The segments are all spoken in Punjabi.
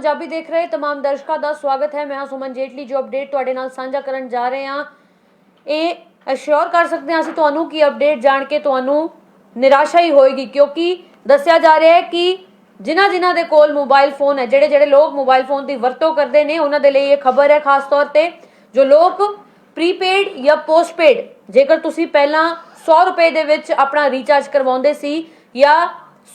ਪੰਜਾਬੀ ਦੇਖ ਰਹੇ तमाम ਦਰਸ਼ਕਾਂ ਦਾ ਸਵਾਗਤ ਹੈ ਮੈਂ ਹਾਂ ਸੁਮਨ ਜੇਟਲੀ ਜੋ ਅਪਡੇਟ ਤੁਹਾਡੇ ਨਾਲ ਸਾਂਝਾ ਕਰਨ ਜਾ ਰਹੇ ਹਾਂ ਇਹ ਅਸ਼ੋਰ ਕਰ ਸਕਦੇ ਹਾਂ ਅਸੀਂ ਤੁਹਾਨੂੰ ਕਿ ਅਪਡੇਟ ਜਾਣ ਕੇ ਤੁਹਾਨੂੰ ਨਿਰਾਸ਼ਾ ਹੀ ਹੋਏਗੀ ਕਿਉਂਕਿ ਦੱਸਿਆ ਜਾ ਰਿਹਾ ਹੈ ਕਿ ਜਿਨ੍ਹਾਂ ਜਿਨ੍ਹਾਂ ਦੇ ਕੋਲ ਮੋਬਾਈਲ ਫੋਨ ਹੈ ਜਿਹੜੇ ਜਿਹੜੇ ਲੋਕ ਮੋਬਾਈਲ ਫੋਨ ਦੀ ਵਰਤੋਂ ਕਰਦੇ ਨੇ ਉਹਨਾਂ ਦੇ ਲਈ ਇਹ ਖਬਰ ਹੈ ਖਾਸ ਤੌਰ ਤੇ ਜੋ ਲੋਕ ਪ੍ਰੀਪੇਡ ਜਾਂ ਪੋਸਟਪੇਡ ਜੇਕਰ ਤੁਸੀਂ ਪਹਿਲਾਂ 100 ਰੁਪਏ ਦੇ ਵਿੱਚ ਆਪਣਾ ਰੀਚਾਰਜ ਕਰਵਾਉਂਦੇ ਸੀ ਜਾਂ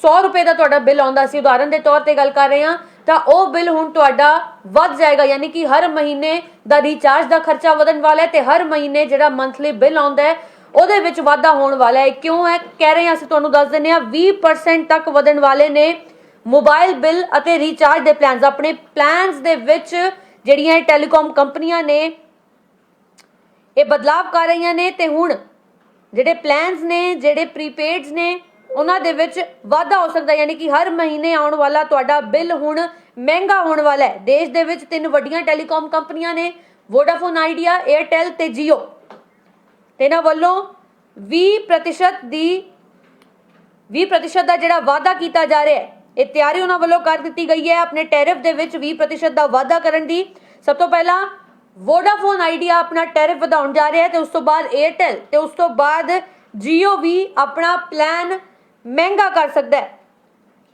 100 ਰੁਪਏ ਦਾ ਤੁਹਾਡਾ ਬਿੱਲ ਆਉਂਦਾ ਸੀ ਉਦਾਹਰਨ ਦੇ ਤੌਰ ਤੇ ਗੱਲ ਕਰ ਰਹੇ ਹਾਂ ਤਾਂ ਉਹ ਬਿੱਲ ਹੁਣ ਤੁਹਾਡਾ ਵੱਧ ਜਾਏਗਾ, ਯਾਨੀ ਕਿ ਹਰ ਮਹੀਨੇ ਦਾ ਰੀਚਾਰਜ ਦਾ ਖਰਚਾ ਵਧਣ ਵਾਲਾ ਹੈ ਤੇ ਹਰ ਮਹੀਨੇ ਜਿਹੜਾ ਮੰਥਲੀ ਬਿੱਲ ਆਉਂਦਾ ਹੈ, ਉਹਦੇ ਵਿੱਚ ਵਾਧਾ ਹੋਣ ਵਾਲਾ ਹੈ। ਕਿਉਂ ਹੈ? ਕਹਿ ਰਹੇ ਹਾਂ, ਅਸੀਂ ਤੁਹਾਨੂੰ ਦੱਸ ਦਿੰਦੇ ਹਾਂ 20% ਤੱਕ ਵਧਣ ਵਾਲੇ ਨੇ ਮੋਬਾਈਲ ਬਿੱਲ ਅਤੇ ਰੀਚਾਰਜ ਦੇ ਪਲਾਨਸ ਆਪਣੇ ਪਲਾਨਸ ਦੇ ਵਿੱਚ ਜਿਹੜੀਆਂ ਇਹ ਟੈਲੀਕਾਮ ਕੰਪਨੀਆਂ ਨੇ, ਇਹ ਬਦਲਾਵ ਕਰ ਰਹੀਆਂ ਨੇ ਤੇ ਹੁਣ ਜਿਹੜੇ ਪਲਾਨਸ ਨੇ, ਜਿਹੜੇ ਪ੍ਰੀਪੇਡਸ ਨੇ ਉਹਨਾਂ ਦੇ ਵਿੱਚ ਵਾਧਾ ਹੋ ਸਕਦਾ ਯਾਨੀ ਕਿ ਹਰ ਮਹੀਨੇ ਆਉਣ ਵਾਲਾ ਤੁਹਾਡਾ ਬਿੱਲ ਹੁਣ ਮਹਿੰਗਾ ਹੋਣ ਵਾਲਾ ਹੈ। ਦੇਸ਼ ਦੇ ਵਿੱਚ ਤਿੰਨ ਵੱਡੀਆਂ ਟੈਲੀਕਾਮ ਕੰਪਨੀਆਂ ਨੇ ਵੋਡਾਫੋਨ ਆਈਡੀਆ 에ਅਰਟੈਲ ਤੇ Jio ਇਹਨਾਂ ਵੱਲੋਂ 20% ਦੀ 20% ਦਾ ਜਿਹੜਾ ਵਾਅਦਾ ਕੀਤਾ ਜਾ ਰਿਹਾ ਹੈ, ਇਹ ਤਿਆਰੀ ਉਹਨਾਂ ਵੱਲੋਂ ਕਰ ਦਿੱਤੀ ਗਈ ਹੈ। ਆਪਣੇ ਟੈਰਿਫ ਦੇ ਵਿੱਚ 20% ਦਾ ਵਾਅਦਾ ਕਰਨ ਦੀ ਸਭ ਤੋਂ ਪਹਿਲਾਂ ਵੋਡਾਫੋਨ ਆਈਡੀਆ ਆਪਣਾ ਟੈਰਿਫ ਵਧਾਉਣ ਜਾ ਰਿਹਾ ਹੈ ਤੇ ਉਸ ਤੋਂ ਬਾਅਦ 에ਅਰਟੈਲ ਤੇ ਉਸ ਤੋਂ ਬਾਅਦ Jio ਵੀ ਆਪਣਾ ਪਲਾਨ ਮਹਿੰਗਾ ਕਰ ਸਕਦਾ ਹੈ।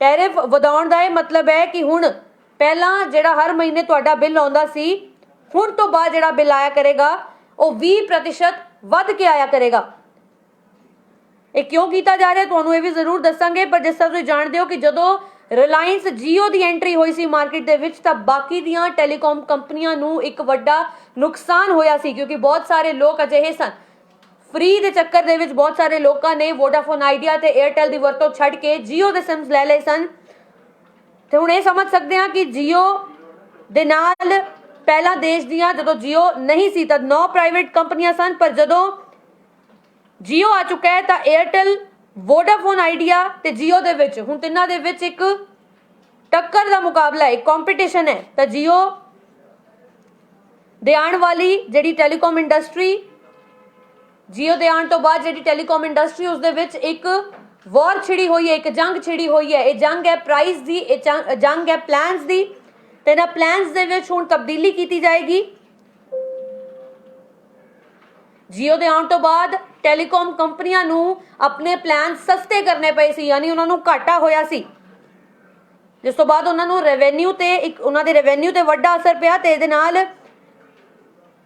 ਟੈਰਿਫ ਵਧਾਉਣ ਦਾ ਇਹ ਮਤਲਬ ਹੈ ਕਿ ਹੁਣ ਪਹਿਲਾਂ ਜਿਹੜਾ ਹਰ ਮਹੀਨੇ ਤੁਹਾਡਾ ਬਿੱਲ ਆਉਂਦਾ ਸੀ, ਹੁਣ ਤੋਂ ਬਾਅਦ ਜਿਹੜਾ ਬਿੱਲ ਆਇਆ ਕਰੇਗਾ, ਉਹ 20% ਵੱਧ ਕੇ ਆਇਆ ਕਰੇਗਾ। ਇਹ ਕਿਉਂ ਕੀਤਾ ਜਾ ਰਿਹਾ? ਤੁਹਾਨੂੰ ਇਹ ਵੀ ਜ਼ਰੂਰ ਦੱਸਾਂਗੇ, ਪਰ ਜਿਸ ਤਰ੍ਹਾਂ ਤੁਸੀਂ ਜਾਣਦੇ ਹੋ ਕਿ ਜਦੋਂ ਰਿਲਾਇੰਸ Jio ਦੀ ਐਂਟਰੀ ਹੋਈ ਸੀ ਮਾਰਕੀਟ ਦੇ ਵਿੱਚ, ਤਾਂ ਬਾਕੀ ਦੀਆਂ ਟੈਲੀਕਾਮ ਕੰਪਨੀਆਂ ਨੂੰ ਇੱਕ ਵੱਡਾ ਨੁਕਸਾਨ ਹੋਇਆ ਸੀ, ਕਿਉਂਕਿ ਬਹੁਤ ਸਾਰੇ ਲੋਕ ਅਜਿਹੇ ਸਨ। ਫ੍ਰੀ ਦੇ ਚੱਕਰ ਦੇ ਵਿੱਚ ਬਹੁਤ ਸਾਰੇ ਲੋਕਾਂ ਨੇ ਵੋਡਾਫੋਨ ਆਈਡੀਆ ਤੇ 에ਅਰਟੈਲ ਦੀ ਵਰਤੋਂ ਛੱਡ ਕੇ Jio ਦੇ ਸਿਮਸ ਲੈ ਲਏ ਸਨ। ਤੇ ਹੁਣ ਇਹ ਸਮਝ ਸਕਦੇ ਹਾਂ ਕਿ Jio ਦੇ ਨਾਲ ਪਹਿਲਾਂ ਦੇਸ਼ ਦੀਆਂ ਜਦੋਂ Jio ਨਹੀਂ ਸੀ ਤਾਂ ਨੌ ਪ੍ਰਾਈਵੇਟ ਕੰਪਨੀਆਂ ਸਨ, ਪਰ ਜਦੋਂ Jio ਆ ਚੁੱਕਾ ਹੈ ਤਾਂ 에ਅਰਟੈਲ ਵੋਡਾਫੋਨ ਆਈਡੀਆ ਤੇ Jio ਦੇ ਵਿੱਚ, ਹੁਣ ਤਿੰਨਾਂ ਦੇ ਵਿੱਚ ਇੱਕ ਟੱਕਰ ਦਾ ਮੁਕਾਬਲਾ ਹੈ ਇੱਕ ਕੰਪੀਟੀਸ਼ਨ ਹੈ। ਤਾਂ Jio ਦੇ ਆਉਣ ਵਾਲੀ ਜਿਹੜੀ ਟੈਲੀਕਾਮ ਇੰਡਸਟਰੀ Jio ਦੇ ਆਉਣ ਤੋਂ ਬਾਅਦ ਜਿਹੜੀ ਟੈਲੀਕਾਮ ਇੰਡਸਟਰੀ ਉਸ ਦੇ ਵਿੱਚ ਇੱਕ ਵਾਰ ਛਿੜੀ ਹੋਈ ਹੈ, ਇੱਕ ਜੰਗ ਛਿੜੀ ਹੋਈ ਹੈ। ਇਹ ਜੰਗ ਹੈ ਪ੍ਰਾਈਸ ਦੀ, ਇਹ ਜੰਗ- ਹੈ ਪਲਾਨਸ ਦੀ। ਤੇ ਇਹਨਾਂ ਪਲਾਨਸ ਦੇ ਵਿੱਚ ਹੁਣ ਤਬਦੀਲੀ ਕੀਤੀ ਜਾਏਗੀ। Jio ਦੇ ਆਉਣ ਤੋਂ ਬਾਅਦ ਟੈਲੀਕਾਮ ਕੰਪਨੀਆਂ ਨੂੰ ਆਪਣੇ ਪਲਾਨ ਸਸਤੇ ਕਰਨੇ ਪਏ ਸੀ, ਯਾਨੀ ਉਹਨਾਂ ਨੂੰ ਘਾਟਾ ਹੋਇਆ ਸੀ। ਜਿਸ ਤੋਂ ਬਾਅਦ ਉਹਨਾਂ ਨੂੰ ਰੈਵਨਿਊ ਤੇ ਇੱਕ, ਉਹਨਾਂ ਦੇ ਰੈਵਨਿਊ ਤੇ ਵੱਡਾ ਅਸਰ ਪਿਆ ਤੇ ਇਹਦੇ ਨਾਲ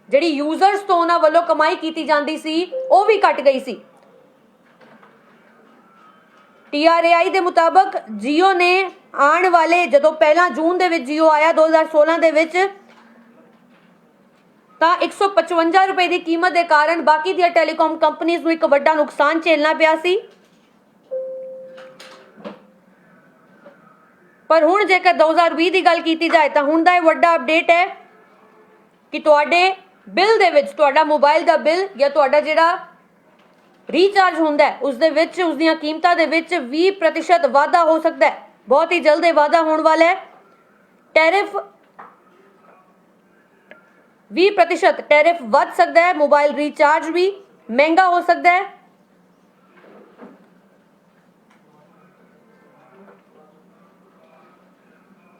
ਜਿਹੜੀ ਯੂਜ਼ਰਸ ਤੋਂ ਉਹਨਾਂ ਵੱਲੋਂ ਕਮਾਈ ਕੀਤੀ ਜਾਂਦੀ ਸੀ, ਉਹ ਵੀ ਘਟ ਗਈ ਸੀ। TRAI ਦੇ ਮੁਤਾਬਕ Jio ਨੇ ਆਉਣ ਵਾਲੇ, ਜਦੋਂ ਪਹਿਲਾਂ ਜੂਨ ਦੇ ਵਿੱਚ Jio ਆਇਆ 2016 ਦੇ ਵਿੱਚ, ਤਾਂ 155 ਰੁਪਏ ਦੀ ਕੀਮਤ ਦੇ ਕਾਰਨ ਬਾਕੀ ਦੀਆਂ ਟੈਲੀਕਾਮ ਕੰਪਨੀਆਂ ਨੂੰ ਇੱਕ ਵੱਡਾ ਨੁਕਸਾਨ ਝੇਲਣਾ ਪਿਆ ਸੀ। ਪਰ ਹੁਣ ਜੇਕਰ 2020 ਦੀ ਗੱਲ ਕੀਤੀ ਜਾਏ, ਤਾਂ ਹੁਣ ਦਾ ਇਹ ਵੱਡਾ ਅਪਡੇਟ ਹੈ ਕਿ ਤੁਹਾਡੇ ਬਿੱਲ ਦੇ ਵਿੱਚ ਤੁਹਾਡਾ ਮੋਬਾਈਲ ਦਾ ਬਿੱਲ ਜਾਂ ਤੁਹਾਡਾ ਜਿਹੜਾ ਰੀਚਾਰਜ ਹੁੰਦਾ ਉਸ ਦੇ ਵਿੱਚ ਉਸ ਦੀਆਂ ਕੀਮਤਾਂ ਦੇ ਵਿੱਚ 20% ਵਾਧਾ ਹੋ ਸਕਦਾ ਹੈ। ਬਹੁਤ ਹੀ ਜਲਦ ਵਾਧਾ ਹੋਣ ਵਾਲਾ ਹੈ। ਟੈਰਿਫ 20% ਟੈਰਿਫ ਵੱਧ ਸਕਦਾ ਹੈ, ਮੋਬਾਈਲ ਰੀਚਾਰਜ ਵੀ ਮਹਿੰਗਾ ਹੋ ਸਕਦਾ ਹੈ।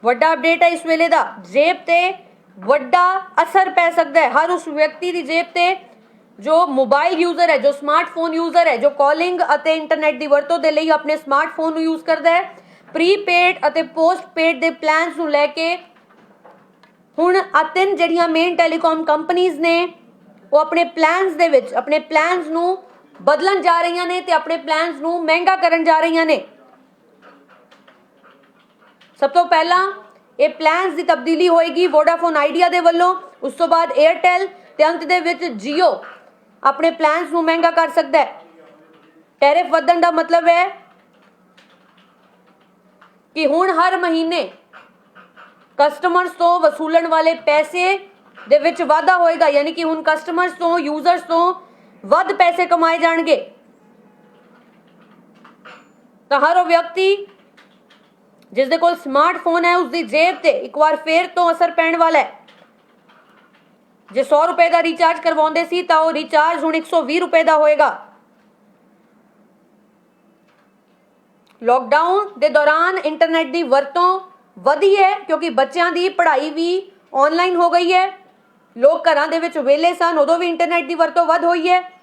ਵੱਡਾ ਅਪਡੇਟ ਹੈ ਇਸ ਵੇਲੇ ਦਾ। ਜੇਬ ਤੇ ਵੱਡਾ ਅਸਰ ਪੈ ਸਕਦਾ ਹੈ। ਹਰ ਉਸ ਵਿਅਕਤੀ ਦੀ ਜੇਬ ਤੇ ਜੋ ਮੋਬਾਈਲ ਯੂਜ਼ਰ ਹੈ, ਜੋ ਸਮਾਰਟਫੋਨ ਯੂਜ਼ਰ ਹੈ, ਜੋ ਕਾਲਿੰਗ ਅਤੇ ਇੰਟਰਨੈਟ ਦੀ ਵਰਤੋਂ ਦੇ ਲਈ ਆਪਣੇ ਸਮਾਰਟਫੋਨ ਨੂੰ ਯੂਜ਼ ਕਰਦਾ ਹੈ। ਪ੍ਰੀਪੇਡ ਅਤੇ ਪੋਸਟਪੇਡ ਦੇ ਪਲਾਨਸ ਨੂੰ ਲੈ ਕੇ ਹੁਣ ਆ ਤਿੰਨ ਜਿਹੜੀਆਂ ਮੇਨ ਟੈਲੀਕਾਮ ਕੰਪਨੀਆਂ ਨੇ, ਉਹ ਆਪਣੇ ਪਲਾਨਸ ਦੇ ਵਿੱਚ, ਆਪਣੇ ਪਲਾਨਸ ਨੂੰ ਬਦਲਣ ਜਾ ਰਹੀਆਂ ਨੇ ਤੇ ਆਪਣੇ ਪਲਾਨਸ ਨੂੰ ਮਹਿੰਗਾ ਕਰਨ ਜਾ ਰਹੀਆਂ ਨੇ। ਸਭ ਤੋਂ ਪਹਿਲਾਂ ਇਹ ਪਲਾਨਸ ਦੀ ਤਬਦੀਲੀ ਹੋਏਗੀ ਵੋਡਾਫੋਨ ਆਈਡੀਆ ਦੇ ਵੱਲੋਂ। ਉਸ ਤੋਂ ਬਾਅਦ 에ਅਰਟੈਲ ਤੇ ਅੰਤ ਦੇ ਵਿੱਚ Jio ਆਪਣੇ ਪਲਾਨਸ ਨੂੰ ਮਹਿੰਗਾ ਕਰ ਸਕਦਾ ਹੈ। ਟੈਰਿਫ ਵਧਣ ਦਾ ਮਤਲਬ ਹੈ ਕਿ ਹੁਣ ਹਰ ਮਹੀਨੇ ਕਸਟਮਰਸ ਤੋਂ ਵਸੂਲਣ ਵਾਲੇ ਪੈਸੇ ਦੇ ਵਿੱਚ ਵਾਧਾ ਹੋਏਗਾ, ਯਾਨੀ ਕਿ ਹੁਣ ਕਸਟਮਰਸ ਤੋਂ ਯੂਜ਼ਰਸ ਤੋਂ ਵੱਧ ਪੈਸੇ ਕਮਾਏ ਜਾਣਗੇ। ਤਾਂ ਹਰ ਵਿਅਕਤੀ ਜਿਸ ਦੇ ਕੋਲ ਸਮਾਰਟਫੋਨ ਹੈ ਉਸ ਦੀ ਜੇਬ ਤੇ ਇੱਕ ਵਾਰ ਫੇਰ ਤੋਂ ਅਸਰ ਪੈਣ ਵਾਲਾ ਹੈ। ਜੇ 100 ਰੁਪਏ ਦਾ ਰੀਚਾਰਜ ਕਰਵਾਉਂਦੇ ਸੀ, ਤਾਂ ਉਹ ਰੀਚਾਰਜ ਹੁਣ 120 ਰੁਪਏ ਦਾ ਹੋਏਗਾ। ਲੋਕਡਾਊਨ ਦੇ ਦੌਰਾਨ ਇੰਟਰਨੈਟ ਦੀ ਵਰਤੋਂ ਵਧੀ ਹੈ, ਕਿਉਂਕਿ ਬੱਚਿਆਂ ਦੀ ਪੜ੍ਹਾਈ ਵੀ ਆਨਲਾਈਨ ਹੋ ਗਈ ਹੈ। ਲੋਕ ਘਰਾਂ ਦੇ ਵਿੱਚ ਵਿਹਲੇ ਸਨ, ਉਦੋਂ ਵੀ ਇੰਟਰਨੈਟ ਦੀ ਵਰਤੋਂ ਵੱਧ ਹੋਈ ਹੈ।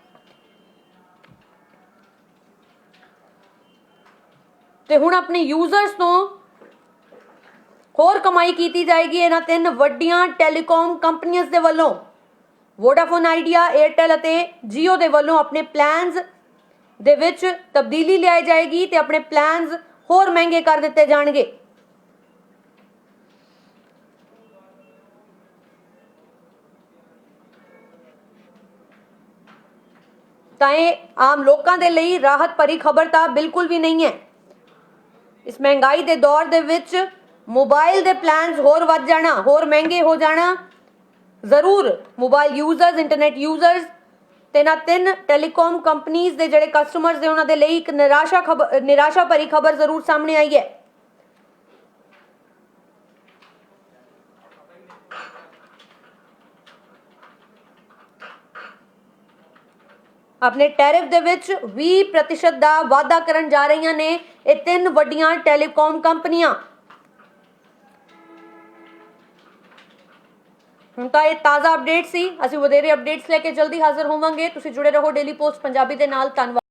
ਤੇ ਹੁਣ ਆਪਣੇ ਯੂਜ਼ਰਸ ਤੋਂ ਹੋਰ ਕਮਾਈ ਕੀਤੀ ਜਾਏਗੀ ਇਹਨਾਂ ਤਿੰਨ ਵੱਡੀਆਂ ਟੈਲੀਕਾਮ ਕੰਪਨੀਆਂ ਦੇ ਵੱਲੋਂ। ਵੋਡਾਫੋਨ ਆਈਡੀਆ 에ਅਰਟੈਲ ਅਤੇ Jio ਦੇ ਵੱਲੋਂ ਆਪਣੇ ਪਲਾਨਸ ਦੇ ਵਿੱਚ ਤਬਦੀਲੀ ਲਿਆਈ ਜਾਏਗੀ ਤੇ ਆਪਣੇ ਪਲਾਨਸ ਹੋਰ ਮਹਿੰਗੇ ਕਰ ਦਿੱਤੇ ਜਾਣਗੇ। ਤਾਂ ਇਹ ਆਮ ਲੋਕਾਂ ਦੇ ਲਈ ਰਾਹਤ ਭਰੀ ਖਬਰ ਤਾਂ ਬਿਲਕੁਲ ਵੀ ਨਹੀਂ ਹੈ। ਇਸ ਮਹਿੰਗਾਈ ਦੇ ਦੌਰ ਦੇ ਵਿੱਚ ਮੋਬਾਈਲ ਦੇ ਪਲਾਨਸ ਹੋਰ ਵੱਧ ਜਾਣਾ, ਹੋਰ ਮਹਿੰਗੇ ਹੋ ਜਾਣਾ। ਜ਼ਰੂਰ ਮੋਬਾਈਲ ਯੂਜ਼ਰਸ ਇੰਟਰਨੈਟ ਯੂਜ਼ਰਸ ਤੇ ਨਾ ਤਿੰਨ ਟੈਲੀਕਾਮ ਕੰਪਨੀਆਂ ਦੇ ਜਿਹੜੇ ਕਸਟਮਰਸ ਨੇ, ਉਹਨਾਂ ਦੇ ਲਈ ਇੱਕ ਨਿਰਾਸ਼ਾ ਖਬਰ, ਨਿਰਾਸ਼ਾ ਭਰੀ ਖਬਰ ਜ਼ਰੂਰ ਸਾਹਮਣੇ ਆਈ ਹੈ। ਆਪਣੇ ਟੈਰਿਫ ਦੇ ਵਿੱਚ 20% ਦਾ ਵਾਅਦਾ ਕਰਨ ਜਾ ਰਹੀਆਂ ਨੇ ਇਹ ਤਿੰਨ ਵੱਡੀਆਂ ਟੈਲੀਕਾਮ ਕੰਪਨੀਆਂ। ਹੁਣ ਤਾਂ ਇਹ ਤਾਜ਼ਾ ਅਪਡੇਟ ਸੀ। ਅਸੀਂ ਵਧੇਰੇ ਅਪਡੇਟਸ ਲੈ ਕੇ ਜਲਦੀ ਹਾਜ਼ਰ ਹੋਵਾਂਗੇ। ਤੁਸੀਂ ਜੁੜੇ ਰਹੋ ਡੇਲੀ ਪੋਸਟ ਪੰਜਾਬੀ ਦੇ ਨਾਲ। ਧੰਨਵਾਦ।